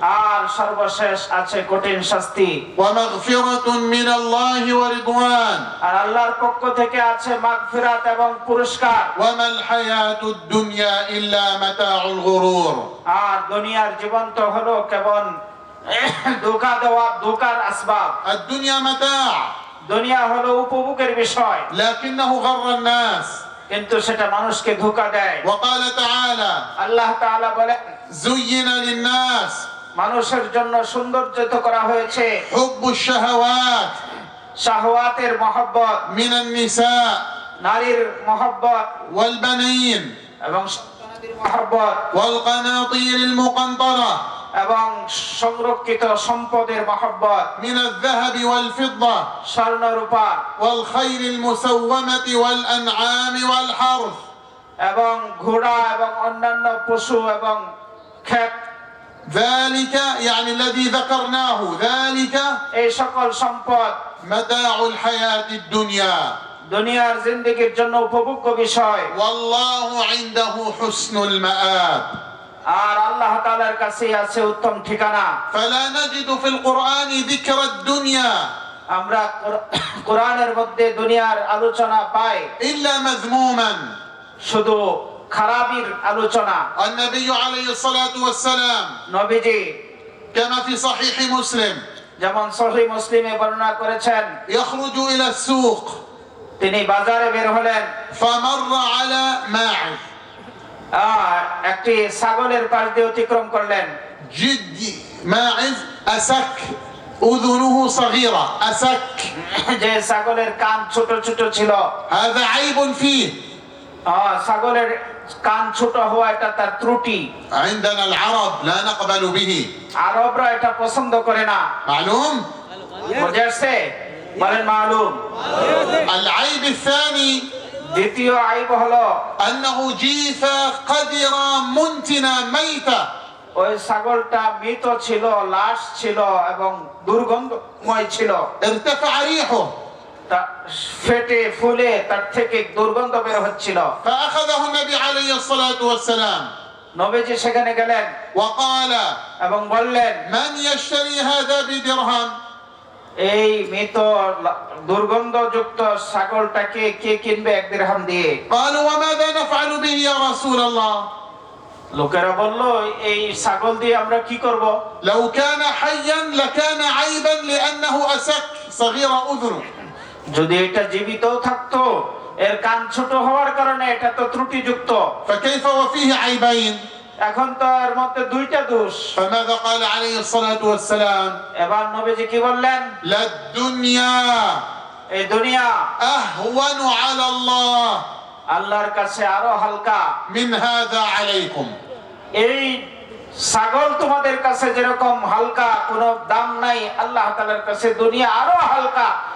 আর সর্বশেষ আছে কঠিন শাস্তি। আর আল্লাহর পক্ষ থেকে আছে মাগফিরাত এবং পুরস্কার। আর দুনিয়ার জীবন তো হলো কেবল ধোকা দেওয়ার ধোকার আসবাব। আর দুনিয়া মাতা। দুনিয়া হলো উপভোগের বিষয়। লাকিন্নাহু গাররান নাস। কিন্তু সেটা মানুষকে ধোকা দেয়। ওয়া ক্বালা তাআলা। আল্লাহ তাআলা বলে জুয়িনা লিন নাস মানুষের জন্য সৌন্দর্যিত করা হয়েছে حب الشهوات শাহওয়াতের মহব্বত من النساء নারীর মহব্বত والبنين এবং সন্তানাদির মহব্বত والقناطير المقنطرة এবং সংরক্ষিত সম্পদের মহব্বত من الذهب والفضة স্বর্ণ রূপা والخيل المسومة والأنعام والحرث এবং ঘোড়া এবং অন্যান্য পশু এবং ক্ষেত ذلك يعني الذي ذكرناه ذلك এই সকল সম্পদ متاع الحياة الدنيا দুনিয়ার জিন্দগির জন্য উপভোগ্য বিষয় والله عنده حسن المآب আর আল্লাহ তাআলার কাছে আছে উত্তম ঠিকানা فلا نجد في القرآن ذكر الدنيا আমরা কোর- কোরআনের মধ্যে দুনিয়ার আলোচনা পাই إلا مذموما শুধু খারাপির আলোচনা النبي عليه الصلاة والسلام নবীজি كما في صحيح مسلم যেমন সহি মুসলিমে বর্ণনা করেছেন يخرج إلى السوق তিনি বাজারে বের হলেন فمر على ماعز আহ, একটি ছাগলের পাশ দিয়ে অতিক্রম করলেন جد ماعز أسك أذنه صغيرة أسك যে ছাগলের কান ছোট ছোট ছিল هذا عيب فيه আহ, ছাগলের কান ছোট হওয়া এটা তার ত্রুটি عندنا العرب لا نقبل به আরবরা এটা পছন্দ করে না معلوم বুঝে আসছে বলেন মালুম العيب الثاني দ্বিতীয় আইব হলো أنه جيفة قدرة منتنة ميتة ওই ছাগলটা মৃত ছিল লাশ ছিল এবং দুর্গন্ধময় ছিল ارتفع ريحه তা ফেটে ফুলে তার থেকে দুর্গন্ধ বের হচ্ছিল। নবীজি সেখানে গেলেন। এবং বললেন এই মৃত দুর্গন্ধযুক্ত ছাগলটাকে কে কিনবে এক দিরহাম দিয়ে? লোকেরা বলল এই ছাগল দিয়ে আমরা কি করব? লাউ কানা হাইয়ান লাকানা আইবান লিআন্নাহু আসাক সাগীরা উযরু যদি এটা জীবিত থাকতো এর কান ছোট হওয়ার কারণে এটা তো ত্রুটিযুক্ত فكيف وفيه عيبين এখন তো এর মধ্যে দুইটা দোষ فماذا قال عليه الصلاة والسلام এবার নবীজি কি বললেন للدنيا এই দুনিয়া أهون على الله আল্লাহর কাছে আরো হালকা من هذا عليكم এই ছাগল তোমাদের কাছে যেরকম হালকা কোনো দাম নাই আল্লাহ তাআলার কাছে দুনিয়া আরো হালকা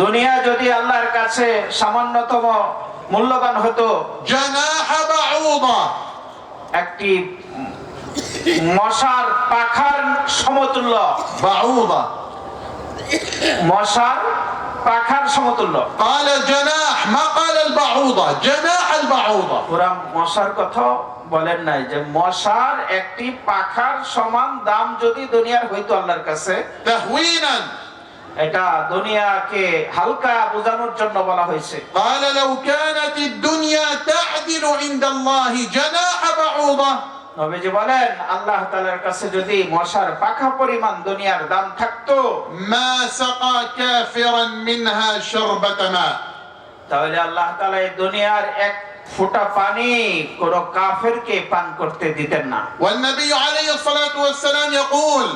দুনিয়া যদি আল্লাহর কাছে সামান্যতম মূল্যবান হতো جناح بعوضة একটি মশার পাখার সমতুল্য بعوضة মশার পাখার সমতুল্য قال جناح ما قال البعوضة جناح البعوضة ওরা মশার কথা বলেন নাই যে মশার একটি পাখার সমান দাম যদি দুনিয়ার হইতো আল্লাহর কাছে تهوينا এটা দুনিয়াকে হালকা বোঝানোর জন্য বলা হয়েছে قال لو كانت الدنيا تعدل عند الله جناح بعوضة নবীজি বলেন আল্লাহ তাআলার কাছে যদি মশার পাখা পরিমাণ দুনিয়ার দাম থাকতো ما سقى كافرا منها شربة ماء তাহলে আল্লাহ তাআলা এই দুনিয়ার এক ফোঁটা পানি কোন কাফেরকে পান করতে দিতেন না والنبي عليه الصلاة والسلام يقول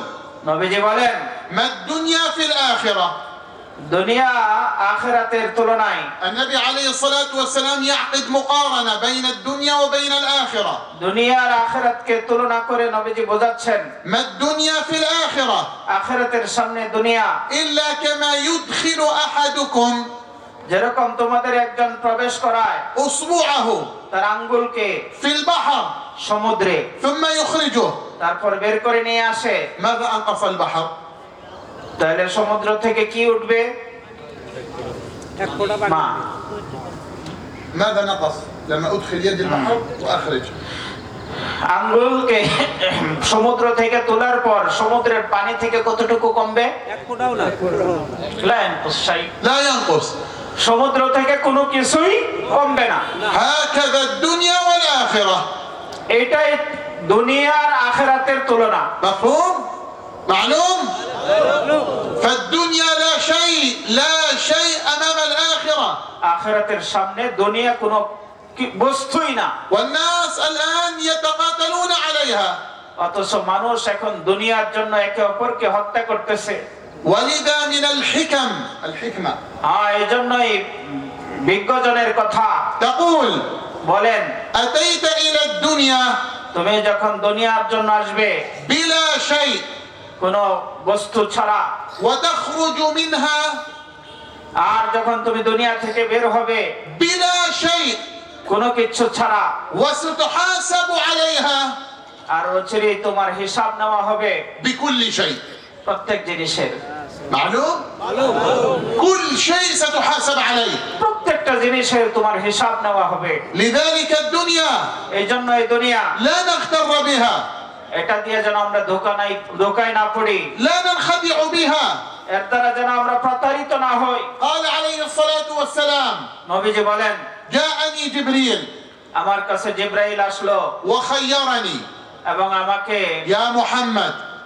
নবীজি বলেন মাদ দুনিয়া ফিল আখিরাহ দুনিয়া আখিরাতের তুলনায় নবী আলাইহিস সালাতু ওয়াস সালাম ইয়াকিদ মুকারানা বাইনা দুনিয়া ওয়া বাইনা আল আখিরাহ দুনিয়া আর আখিরাতকে তুলনা করে নবীজি বোঝাচ্ছেন মাদ দুনিয়া ফিল আখিরাহ আখিরাতের সামনে দুনিয়া। ইল্লা কামা ইউদখিলু আহাদুকুম। যেরকম তোমাদের একজন প্রবেশ করায় উসবুআহু তার আঙ্গুলকে ফিল বাহর। সমুদ্রে ثم يخرجه তারপর বের করে নিয়ে আসে ماذا أنقص البحر؟ তাহলে সমুদ্র থেকে কি উঠবে মা ماذا نقص لما أدخل يد البحر وأخرج আঙ্গুলকে সমুদ্র থেকে তোলার পর সমুদ্রের পানি থেকে কতটুকু কমবে লা ইয়ানকুস শাই। لا ينقص সমুদ্র থেকে কোনো কিছুই কমবে না هكذا الدنيا والآخرة এটাই দুনিয়ার আখেরাতের তুলনা مفهوم؟ معلوم؟ فالدنيا لا شيء لا شيء أمام الآخرة আখেরাতের সামনে দুনিয়া কোনো কি- বস্তুই না والناس الآن يتقاتلون عليها অথচ মানুষ এখন দুনিয়ার জন্য একে অপরকে হত্যা করতেছে ولذا من الحكم الحكمة হ্যাঁ এই জন্যই বিজ্ঞজনের কথা تقول বলেন আতাইতা ইলা দুনিয়া? তুমি যখন দুনিয়ার জন্য আসবে বিলা শাই কোন বস্তু ছাড়া। ওয়া তাখরুজু মিনহা? আর যখন তুমি দুনিয়া থেকে বের হবে বিলা শাই কোন কিছু ছাড়া। ওয়া সাতুহাসাবু আলাইহা? আর অচিরেই তোমার হিসাব নেওয়া হবে। বিকুল্লি শাই প্রত্যেক জিনিসের। معلوم؟ كل شيء ستحاسب عليه প্রত্যেকটা জিনিসের তোমার হিসাব নেওয়া হবে لذلك الدنيا এই জন্য এই দুনিয়া لا نغتر بها এটা দিয়ে যেন আমরা ধোকা নাই ধোকায় না পড়ি لا ننخدع بها এর দ্বারা যেন আমরা প্রতারিত না হই قال عليه الصلاة والسلام নবীজি বলেন جاءني جبريل আমার কাছে জিব্রাইল আসলো وخيرني এবং আমাকে يا محمد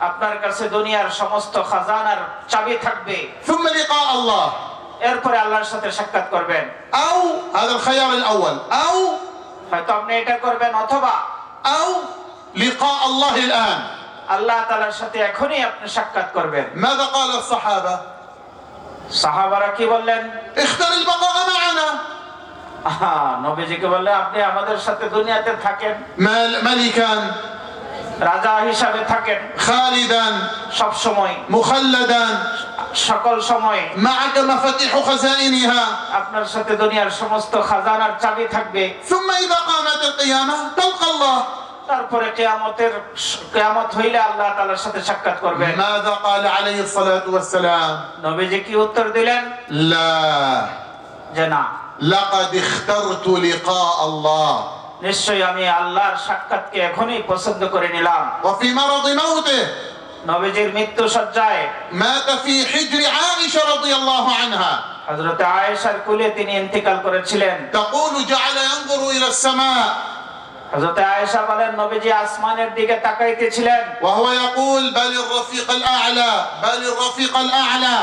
আপনার কাছে দুনিয়ার সমস্ত খাজানার চাবি থাকবে ثم لقاء الله এরপরে আল্লাহর সাথে সাক্ষাৎ করবেন أو هذا الخيار الأول أو হয়তো আপনি এটা করবেন অথবা أو لقاء الله الآن আল্লাহ তালার সাথে এখনই আপনি সাক্ষাৎ করবেন ماذا قال الصحابة সাহাবারা কি বললেন اختر البقاء معنا আহা, নবীজিকে বললেন আপনি আমাদের সাথে দুনিয়াতে থাকেন مل- ملكا রাজা হিসাবে থাকেন। খালিদান সব সময় মুখাল্লাদান সকল সময়। মাআকা মাফাতিহু খাযাইনহা আপনার সাথে দুনিয়ার সমস্ত খাজানার চাবি থাকবে। সুম্মা ইযা কামাত আল কিয়ামা তালকা আল্লাহ। তারপরে কিয়ামতের কিয়ামত হইলে আল্লাহ তাআলার সাথে সাক্ষাৎ করবে মাযা ক্বাল আলাইহিস সালাতু ওয়াস সালাম নবীজি কি উত্তর দিলেন? লা। জানা লাকাদ ইখতারতু লিকা আল্লাহ। নিশ্চয়ই আমি আল্লাহর সাক্ষাৎকে এখনই পছন্দ করে নিলাম। নবীজির মৃত্যু সজ্জায় হযরত আয়েশার কোলে তিনি ইন্তিকাল করেছিলেন। তাকুলু জাআলা ইয়ানজুরু ইলা সামা। হযরত আয়েশা বলেন নবীজি আসমানের দিকে তাকাইতেছিলেন। ওয়া হুয়া ইয়াকুল বালির রাফিকাল আ'লা বালির রাফিকাল আ'লা।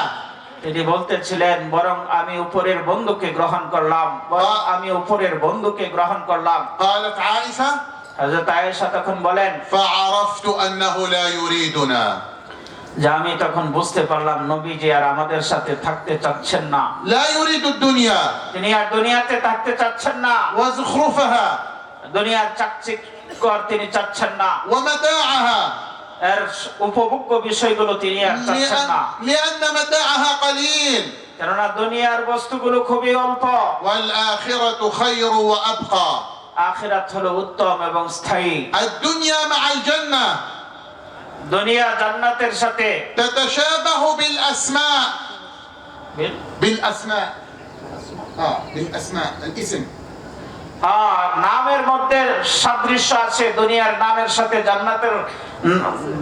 তিনি বলতেছিলেন বরং আমি উপরের বন্ধুকে গ্রহণ করলাম। বরং হ্যাঁ। আমি উপরের বন্ধুকে গ্রহণ করলাম। হযরত আয়েশা তখন বলেন ফাআরাফতু আন্নাহু লা ইউরিদুনা। যে আমি তখন বুঝতে পারলাম নবী যে আর আমাদের সাথে থাকতে চাচ্ছেন না। লা ইউরিদুদ দুনিয়া। তিনি আর দুনিয়াতে থাকতে চাচ্ছেন না। ওয়া যুখরুফাহা দুনিয়ার কর তিনি চাচ্ছেন না। ওয়া মাতাআহা। এর উপভোগ্য বিষয়গুলো তিনি আর চাচ্ছেন না لأن, لأن متاعها قليل কেননা দুনিয়ার বস্তুগুলো খুবই অল্প والآخرة خير وأبقى আখিরাত হলো উত্তম এবং স্থায়ী الدنيا مع الجنة দুনিয়া জান্নাতের সাথে تتشابه بالأسماء বিল- بالأسماء آه بالأسماء الاسم আহ, নামের মধ্যে সাদৃশ্য আছে দুনিয়ার নামের সাথে জান্নাতের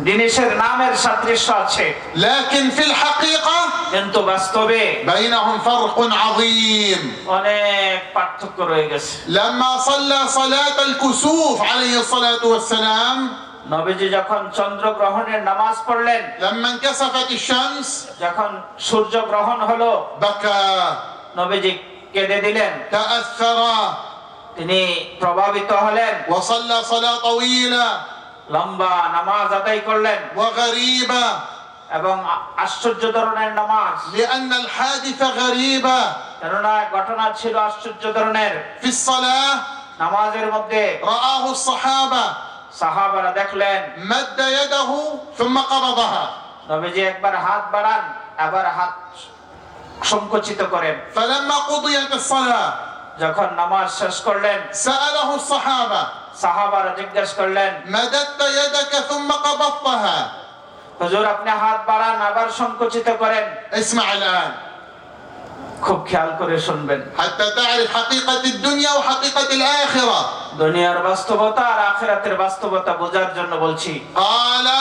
জিনিসের নামের সাদৃশ্য আছে। লাকিন ফিল হাকিকা কিন্তু বাস্তবে বাইনাহুম ফারকুন আযীম। অনেক পার্থক্য রয়ে গেছে। লাম্মা সাল্লা সালাত আল কুসুফ আলাইহি সালাতু নবীজি যখন চন্দ্র গ্রহণের নামাজ পড়লেন লাম্মা ইনকাসাফাত শামস। যখন সূর্য গ্রহণ হলো বাকা। নবীজি কেঁদে দিলেন। তাআসসারা। তিনি প্রভাবিত হলেন وصلى صلاة طويلة লম্বা নামাজ আদায় করলেন وغريبة এবং আ- আশ্চর্য ধরনের নামাজ لأن الحادثة غريبة কেননা ঘটনা ছিল আশ্চর্য ধরনের في الصلاة নামাজের মধ্যে رآه الصحابة সাহাবারা দেখলেন مد يده ثم قبضها নবীজি একবার হাত বাড়ান আবার হাত সংকুচিত করেন فلما قضيت الصلاة যখন নামাজ শেষ করলেন সাহাবা। সাহাবারা জিজ্ঞেস করলেন ইয়াদাকা সুম্মা হুজুর আপনি হাত বাড়ান আবার সংকুচিত করেন। ইসমা আলান খুব খেয়াল করে শুনবেন। হাত্তা তা'রিফ হাকিকাত দুনিয়া ও আখিরা। দুনিয়ার বাস্তবতা আর আখিরাতের বাস্তবতা বোঝার জন্য বলছি। আলা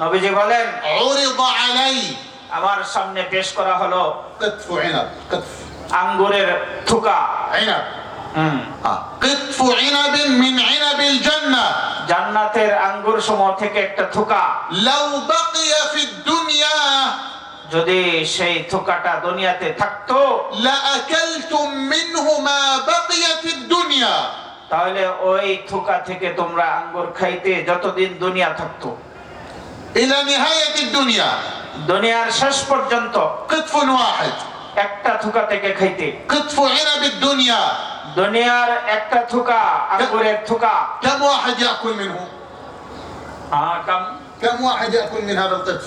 নবীজি বলেন উরিদা আলাই। আমার সামনে পেশ করা হলো আঙ্গুরের থুকা। ইনাব কিতফু মিন আঙ্গুর থেকে একটা লাউ দুনিয়া। যদি সেই থোকাটা দুনিয়াতে থাকতো তাহলে ওই থোকা থেকে তোমরা আঙ্গুর খাইতে যতদিন দুনিয়া থাকতো। দুনিয়া। দুনিয়ার শেষ পর্যন্ত। একটা থুকা থেকে খাইতে قطف عنب الدنيا দুনিয়ার একটা থুকা আঙ্গুরের থুকা كم واحد يأكل منه আহ, কাম- كم واحد يأكل من هذا القطف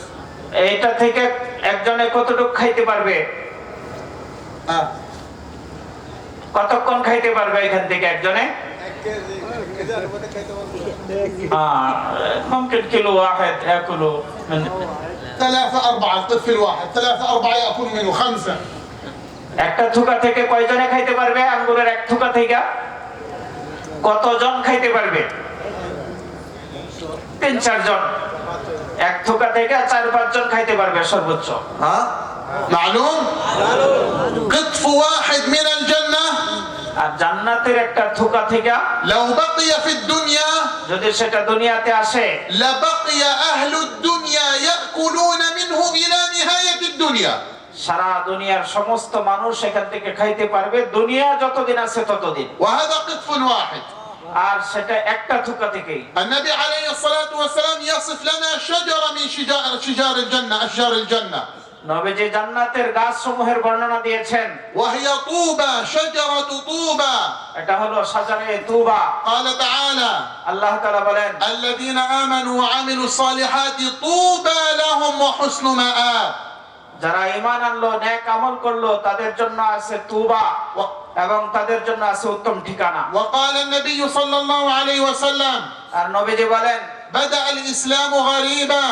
এইটা থেকে একজনে কতটুকু খাইতে পারবে آه. কতক্ষণ খাইতে পারবে এখান থেকে একজনে آه، ممكن كيلو واحد ياكلوا من ثلاثة أربعة القطف الواحد ثلاثة أربعة يأكل منه خمسة একটা থুকা থেকে কয়জনে খাইতে পারবে আঙ্গুরের এক থুকা থেকে কতজন খাইতে পারবে তিন চারজন এক থুকা থেকে চার পাঁচজন খাইতে পারবে সর্বোচ্চ ها معلوم قطف واحد من الجنة জান্নাতের একটা থোকা থেকে লাউ বাকিয়া ফি দুনিয়া। যদি সেটা দুনিয়াতে আসে লা বাকিয়া আহলু দুনিয়া ইয়াকুলুনা মিনহু ইলা নিহায়াতি দুনিয়া। সারা দুনিয়ার সমস্ত মানুষ এখান থেকে খাইতে পারবে দুনিয়া যতদিন আছে ততদিন। ওয়াহাদা কিতফুন ওয়াহিদ। আর সেটা একটা থুকা থেকেই। নবী আলাইহিস সালাতু ওয়াস সালাম ইয়াসিফ লানা শাজারা মিন শিজার শিজার জান্নাহ আশজার জান্নাহ। নবীজি জান্নাতের গাছ সমূহের বর্ণনা দিয়েছেন وهي طوبى شجرة طوبى এটা হলো সাজারে তুবা قال تعالى আল্লাহ তাআলা বলেন الذين آمنوا وعملوا الصالحات طوبى لهم وحسن مآب যারা ঈমান আনলো নেক আমল করলো তাদের জন্য আছে তুবা و- এবং তাদের জন্য আছে উত্তম ঠিকানা وقال النبي صلى الله عليه وسلم আর নবীজি বলেন بدأ الإسلام غريبا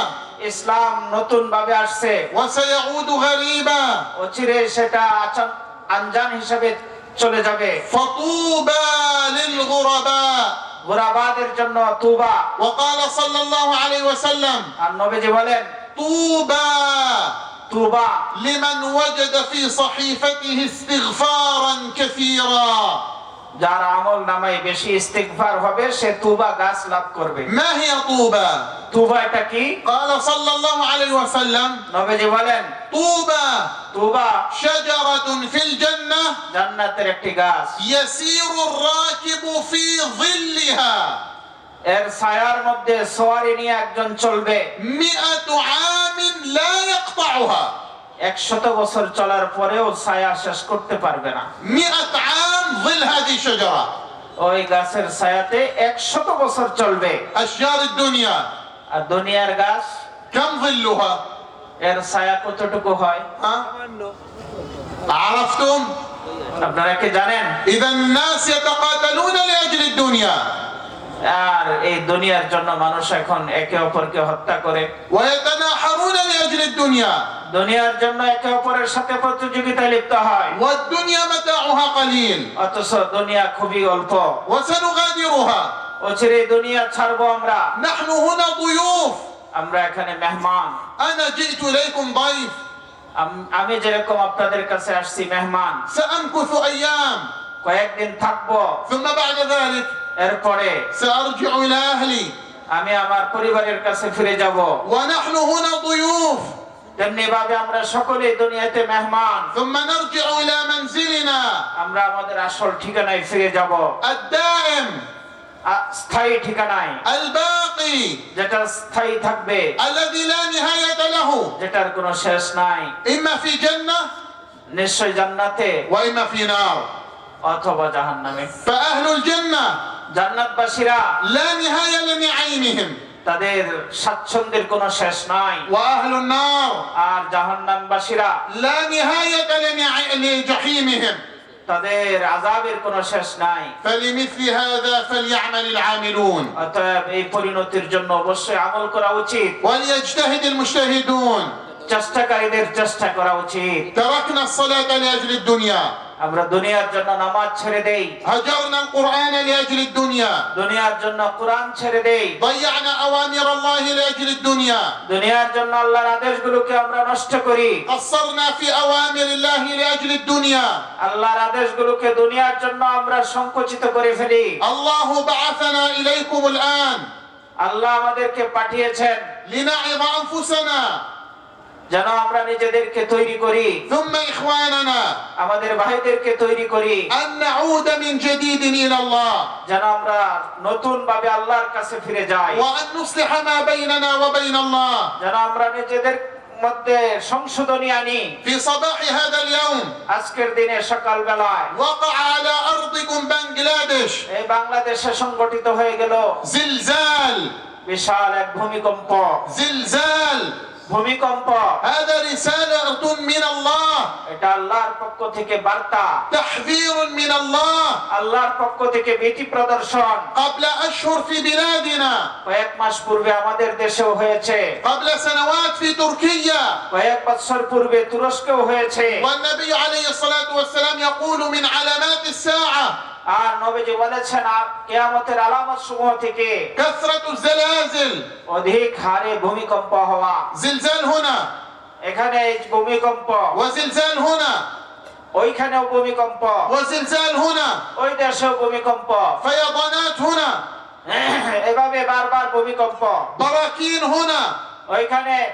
ইসলাম নতুন ভাবে আসছে وسيعود غريبا অচিরে সেটা আচান- আনজান হিসাবে চলে যাবে فطوبى للغرباء গোরাবাদের জন্য তুবা وقال صلى الله عليه وسلم আর নবীজি বলেন طوبى তুবা لمن وجد في صحيفته استغفارا كثيرا যার আমল নামায় বেশি ইস্তিগফার হবে সে তুবা গাছ লাভ করবে ما هي طوبى তুবা এটা কি قال صلى الله عليه وسلم নবীজি বলেন طوبى তুবা شجرة في الجنة জান্নাতের একটি গাছ يسير الراكب في ظلها এর ছায়ার মধ্যে সোয়ারি নিয়ে একজন চলবে مئة عام لا يقطعها একশত বছর চলার পরেও ছায়া শেষ করতে পারবে না مئة عام ظل هذه الشجرة ওই গাছের ছায়াতে একশত বছর চলবে أشجار الدنيا আর দুনিয়ার গাছ কেম জিল্লুহা এর ছায়া কতটুকু হয়? আপনারা কি জানেন? ইদান নাস লিআজলি দুনিয়া। আর এই দুনিয়ার জন্য মানুষ এখন একে অপরকে হত্যা করে। ওয়াতানাহারুনা লিআজলি দুনিয়া। দুনিয়ার জন্য একে অপরের সাথে প্রতিযোগিতা লিপ্ত হয়। ওয়াদ দুনিয়া মাতাউহা কালিল অথচ দুনিয়া খুবই অল্প। ওয়াসানুগাদিরুহা অচিরে দুনিয়া ছাড়বো আমরা نحن هنا ضيوف আমরা এখানে মেহমান أنا جئت إليكم ضيف আম- আমি যেরকম আপনাদের কাছে আসছি মেহমান سأمكث أيام কয়েকদিন থাকবো ثم بعد ذلك এরপরে سأرجع إلى أهلي আমি আমার পরিবারের কাছে ফিরে যাব ونحن هنا ضيوف তেমনি ভাবে আমরা সকলেই দুনিয়াতে মেহমান ثم نرجع إلى منزلنا আমরা আমাদের আসল ঠিকানায় ফিরে যাব الدائم আ- স্থায়ী ঠিকানায়। আল বাকি যেটা স্থায়ী থাকবে। আল্লাযী লা নিহায়াতা লাহু। যেটার কোনো শেষ নাই। ইম্মা ফি জান্নাহ। নিশ্চয় জান্নাতে। ওয়া ইম্মা ফি নার। অথবা জাহান্নামে। ফা আহলুল জান্নাহ। জান্নাতবাসীরা লা নিহায়া লি আইনিহিম তাদের স্বাচ্ছন্দ্যের কোনো শেষ নাই। আর জাহান্নামবাসীরা লা নিহায়াতা লি জাহিমিহিম। তাদের আজাবের কোনো শেষ নাই فلمثل هذا فليعمل العاملون অতএব এই পরিণতির জন্য অবশ্যই আমল করা উচিত وليجتهد المجتهدون চেষ্টাকারীদের চেষ্টা করা উচিত تركنا الصلاة لأجل الدنيا আমরা দুনিয়ার জন্য নামাজ ছেড়ে দেই। হাজারনা কুরআন লিআজলি দুনিয়া। দুনিয়ার জন্য কুরআন ছেড়ে দেই। বাইআনা আওয়ামির আল্লাহ লিআজলি দুনিয়া। দুনিয়ার জন্য আল্লাহর আদেশগুলোকে আমরা নষ্ট করি। কসরনা ফি আওয়ামিরিল্লাহ লিআজলি দুনিয়া। আল্লাহর আদেশগুলোকে দুনিয়ার জন্য আমরা সংকুচিত করে ফেলি। আল্লাহু বাআসানা ইলাইকুমুল আন। আল্লাহ আমাদেরকে পাঠিয়েছেন। লিনা লিনাইবা আনফুসানা। যেন আমরা নিজেদেরকে তৈরি করি ثم إخواننا আমাদের ভাইদেরকে তৈরি করি أن نعود من جديد إلى الله যেন আমরা নতুন ভাবে আল্লাহর কাছে ফিরে যাই وأن نصلح ما بيننا وبين الله যেন আমরা নিজেদের মধ্যে সংশোধনী আনি في صباح هذا اليوم আজকের দিনে সকাল বেলায় وقع على أرضكم بنغلاديش এই বাংলাদেশে সংগঠিত হয়ে গেল زلزال বিশাল এক ভূমিকম্প زلزال ভূমিকম্প هذا رسالة من الله এটা আল্লাহর পক্ষ থেকে বার্তা تحذير من الله আল্লাহর পক্ষ থেকে ভীতি প্রদর্শন قبل أشهر في بلادنا কয়েক মাস পূর্বে আমাদের দেশেও হয়েছে قبل سنوات في تركيا কয়েক বছর পূর্বে তুরস্কেও হয়েছে والنبي عليه الصلاة والسلام يقول من علامات الساعة আর নবীজি বলেছেন কিয়ামতের আলামত সমূহ থেকে কাসরাতুল জালাজিল অধিক হারে ভূমিকম্প হওয়া। জিলজাল এখানে ভূমিকম্প। ওয়া জিলজাল ওইখানেও ভূমিকম্প। ওয়া জিলজাল হোনা। ওই দেশেও ভূমিকম্প। ফায়াদানাত হোনা। এভাবে বারবার ভূমিকম্প। বারাকিন হোনা। ওইখানে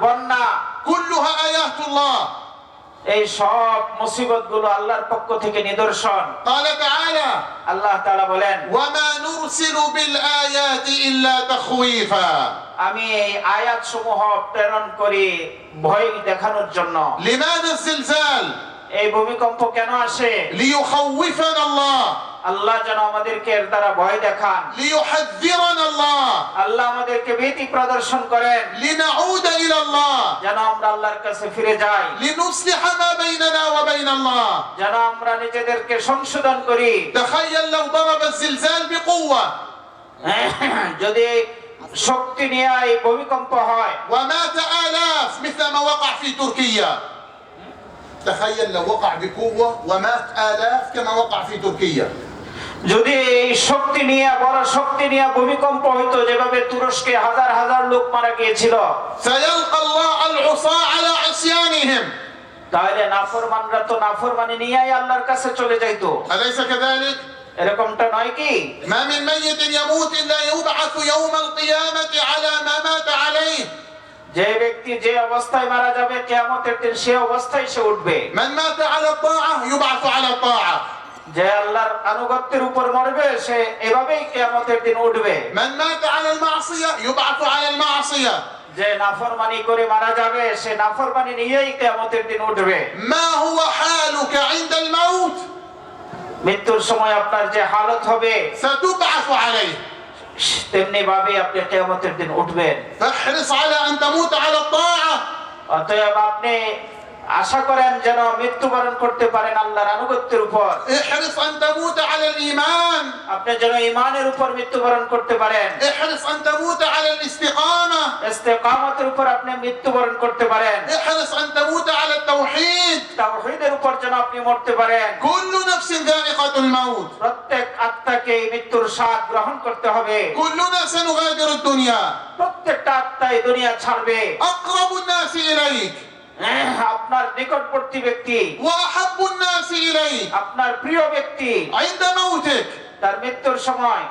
বন্যা। কুল্লুহা আয়াতুল্লাহ। এই সব মুসিবতগুলো আল্লাহর পক্ষ থেকে নিদর্শন। আল্লাহ তালা বলেন আমি এই আয়াত সমূহ প্রেরণ করি ভয় দেখানোর জন্য। এই ভূমিকম্প কেন আসে? আল্লাহ যেন আমাদেরকে এর দ্বারা ভয় দেখান। আল্লাহ আমাদেরকে ভীতি প্রদর্শন করেন। যেন আমরা আল্লাহর কাছে ফিরে যাই। যেন আমরা নিজেদেরকে সংশোধন করি। যদি শক্তি নিয়ে এই ভূমিকম্প হয়। تخيل لو وقع بقوة ومات آلاف كما وقع في تركيا যদি এই শক্তি নিয়ে বড় শক্তি নিয়ে ভূমিকম্প হইতো যেভাবে তুরস্কে হাজার হাজার লোক মারা গিয়েছিল سيلقى الله العصاة على عصيانهم তাহলে নাফরমানরা তো নাফরমানি নিয়েই আল্লাহর কাছে চলে যাইতো أليس كذلك؟ এরকমটা নয় কি ما من ميت يموت إلا يبعث يوم القيامة على ما مات عليه যে ব্যক্তি যে অবস্থায় মারা যাবে কিয়ামতের দিন সে অবস্থায় সে উঠবে। মান মাতা আলা তাআহ ইউবাসু আলা তাআহ যে আল্লাহর আনুগত্যের উপর মরবে সে এভাবেই কিয়ামতের দিন উঠবে। মান মাতা আলাল মাসিয়া ইউবাসু আলাল মাসিয়া। যে নাফরমানি করে মারা যাবে সে নাফরমানি নিয়েই কিয়ামতের দিন উঠবে। মা হুয়া হালুকা ইনদাল মাউত। মৃত্যুর সময় আপনার যে হালত হবে সাতুবাসু আলাইহি। তেমনি ভাবে আপনি কেয়ামতের দিন উঠবেন فاحرص على أن تموت على الطاعة অতএব আপনি আশা করেন যেন মৃত্যুবরণ করতে পারেন আল্লাহর আনুগত্যের উপর احرص أن تموت على الإيمان আপনি যেন ইমানের উপর মৃত্যুবরণ করতে পারেন احرص أن تموت على الاستقامة ইস্তেকামতের উপর আপনি মৃত্যুবরণ করতে পারেন احرص أن تموت على التوحيد তাওহীদের উপর যেন আপনি মরতে পারেন كل نفس ذائقة الموت প্রত্যেক আত্মাকে এই মৃত্যুর স্বাদ গ্রহণ করতে হবে كلنا سنغادر الدنيا প্রত্যেকটা আত্মা এই দুনিয়া ছাড়বে أقرب الناس إليك হ্যাঁ, আপনার নিকটবর্তী ব্যক্তি। আপনার প্রিয় ব্যক্তি। তার মৃত্যুর সময়।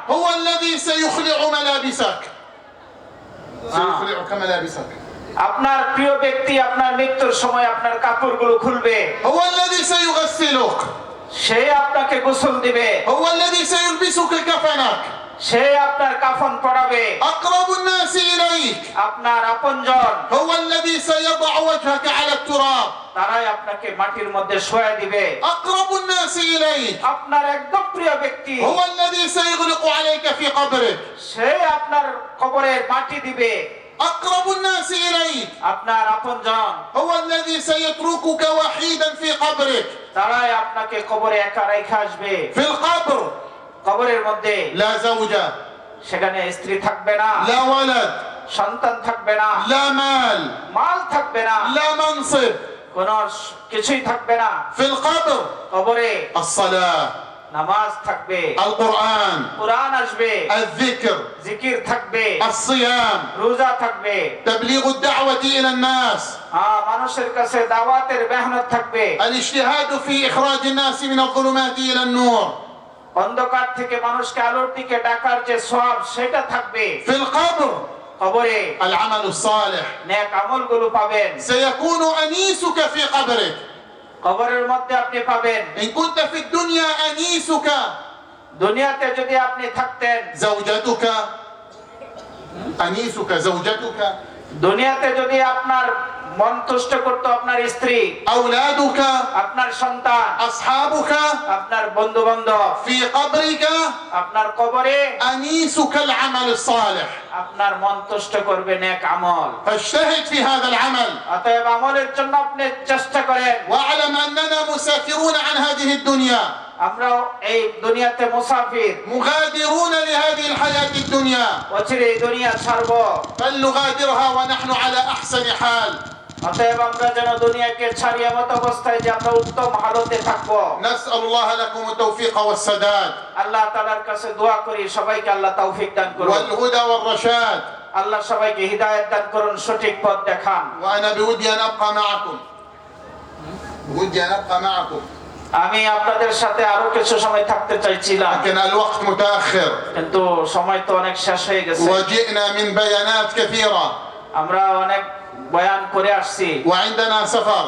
আপনার প্রিয় ব্যক্তি আপনার মৃত্যুর সময় আপনার খুলবে। সে আপনাকে গোসল দিবে। هو الذي سيلبسك كفنك সে আপনার কাফন পরাবে أقرب الناس إليك আপনার আপনজন هو الذي سيضع وجهك على التراب তারাই আপনাকে মাটির মধ্যে শোয়া দিবে أقرب الناس إليك আপনার একদম প্রিয় ব্যক্তি هو الذي سيغلق عليك في قبرك সে আপনার কবরের মাটি দিবে أقرب الناس إليك আপনার আপনজন هو الذي سيتركك وحيدا في قبرك তারাই আপনাকে কবরে একা রেখে আসবে في القبر কবরের মধ্যে لا زوجة সেখানে স্ত্রী থাকবে না لا ولد সন্তান থাকবে না لا مال মাল থাকবে না لا منصب কোন কিছুই থাকবে না في القبر কবরে الصلاة নামাজ থাকবে القرآن কোরআন আসবে الذكر জিকির থাকবে الصيام রোজা থাকবে تبليغ الدعوة إلى الناس হ্যাঁ মানুষের কাছে দাওয়াতের মেহনত থাকবে الاجتهاد في إخراج الناس من الظلمات إلى النور অন্ধকার থেকে মানুষকে আলোর দিকে ডাকার যে সব সেটা থাকবে। ফিল কবর। কবরে আল আমাল সালেহ। নেক আমলগুলো পাবেন। সায়াকুনু আনিসুকা ফি কবরিক কবরের মধ্যে আপনি পাবেন। ইন কুনতা ফি দুনিয়া আনিসুকা। দুনিয়াতে যদি আপনি থাকতেন। জাওজাতুকা। আনিসুকা জাওজাতুকা। দুনিয়াতে যদি আপনার মন তুষ্ট করতো আপনার স্ত্রী أولادك আপনার সন্তান أصحابك আপনার বন্ধু বান্ধব في قبرك আপনার কবরে أنيسك العمل الصالح আপনার মন তুষ্ট করবে নেক আমল فاجتهد في هذا العمل অতএব আমলের জন্য আপনি চেষ্টা করেন واعلم أننا مسافرون عن هذه الدنيا আমরাও এই দুনিয়াতে মুসাফির مغادرون لهذه الحياة الدنيا অচিরে এই দুনিয়া ছাড়বো فلنغادرها ونحن على أحسن حال অতএব আমরা যেন দুনিয়াকে ছাড়িয়ে মত অবস্থায় যে আমরা উত্তম হালতে থাকব। নাসআলুল্লাহ লাকুম তাওফীক ওয়াস সাদাদ। আল্লাহ তাআলার কাছে দোয়া করি সবাইকে আল্লাহ তৌফিক দান করুন। ওয়াল হুদা ওয়ার রশাদ। আল্লাহ সবাইকে হিদায়াত দান করুন সঠিক পথ দেখান। ওয়া আনা বিউদি আন আবকা মাআকুম। বিউদি আন আবকা মাআকুম। আমি আপনাদের সাথে আরও কিছু সময় থাকতে চাইছিলাম। কিন্তু সময় তো অনেক শেষ হয়ে গেছে। ওয়াজিনা মিন বায়ানাত কাসীরা। আমরা অনেক বয়ান করে আসছি। ওয়াইদানা সফর।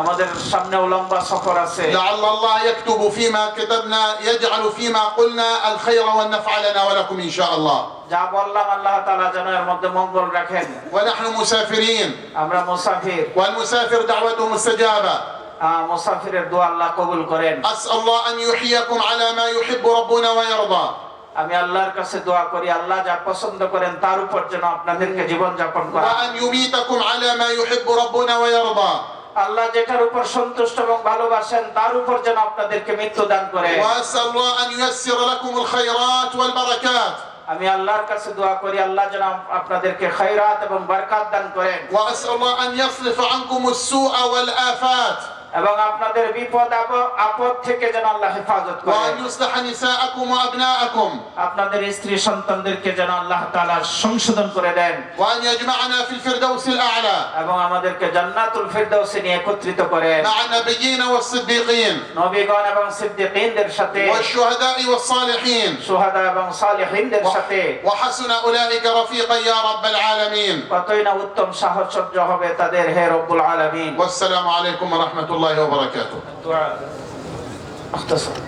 আমাদের সামনেও লম্বা সফর আছে। লাআল্লাহ ইয়াকতুবু ফিমা কিতাবনা ইয়াজআলু ফিমা কুলনা আল খায়রা ওয়ান নাফআ লানা ওয়া লাকুম ইনশাআল্লাহ। যা বললাম আল্লাহ তাআলা যেন এর মধ্যে মঙ্গল রাখেন। ওয়া নাহনু মুসাফিরিন। আমরা মুসাফির। ওয়াল মুসাফির দাওয়াতুহু মুস্তাজাবা। মুসাফিরের দোয়া আল্লাহ কবুল করেন। আসআল্লাহ আন ইউহিয়াকুম আলা মা ইউহিব্বু রাব্বুনা ওয়া ইয়ারদা। আমি আল্লাহর কাছে দোয়া করি আল্লাহ যা পছন্দ করেন তার উপর যেন আপনাদেরকে জীবন যাপন করেন আল্লাহ যেটার উপর সন্তুষ্ট এবং ভালোবাসেন তার উপর যেন আপনাদেরকে মৃত্যু দান করে। আমি আল্লাহর কাছে দোয়া করি আল্লাহ যেন আপনাদেরকে খায়রাত এবং বরকত দান করেন। ওয়া আন ইয়াসরিফ আনকুম আস-সুআ ওয়াল আফাত। এবং আপনাদের বিপদ আপদ থেকে যেন আল্লাহ হেফাজত করেন আপনাদের স্ত্রী সন্তানদেরকে যেন আল্লাহ তাআলা সংশোধন করে দেন। এবং আমাদেরকে জান্নাতুল ফিরদাউসে নিয়ে একত্রিত করেন নবীগণ এবং সিদ্দিকীনদের সাথে। শুহাদা এবং সালেহীনদের সাথে। কতই না উত্তম সাহচর্য হবে তাদের হে রব্বুল আলামিন। আসসালামু আলাইকুম ওয়া রহমতুল্লাহ বারাকাত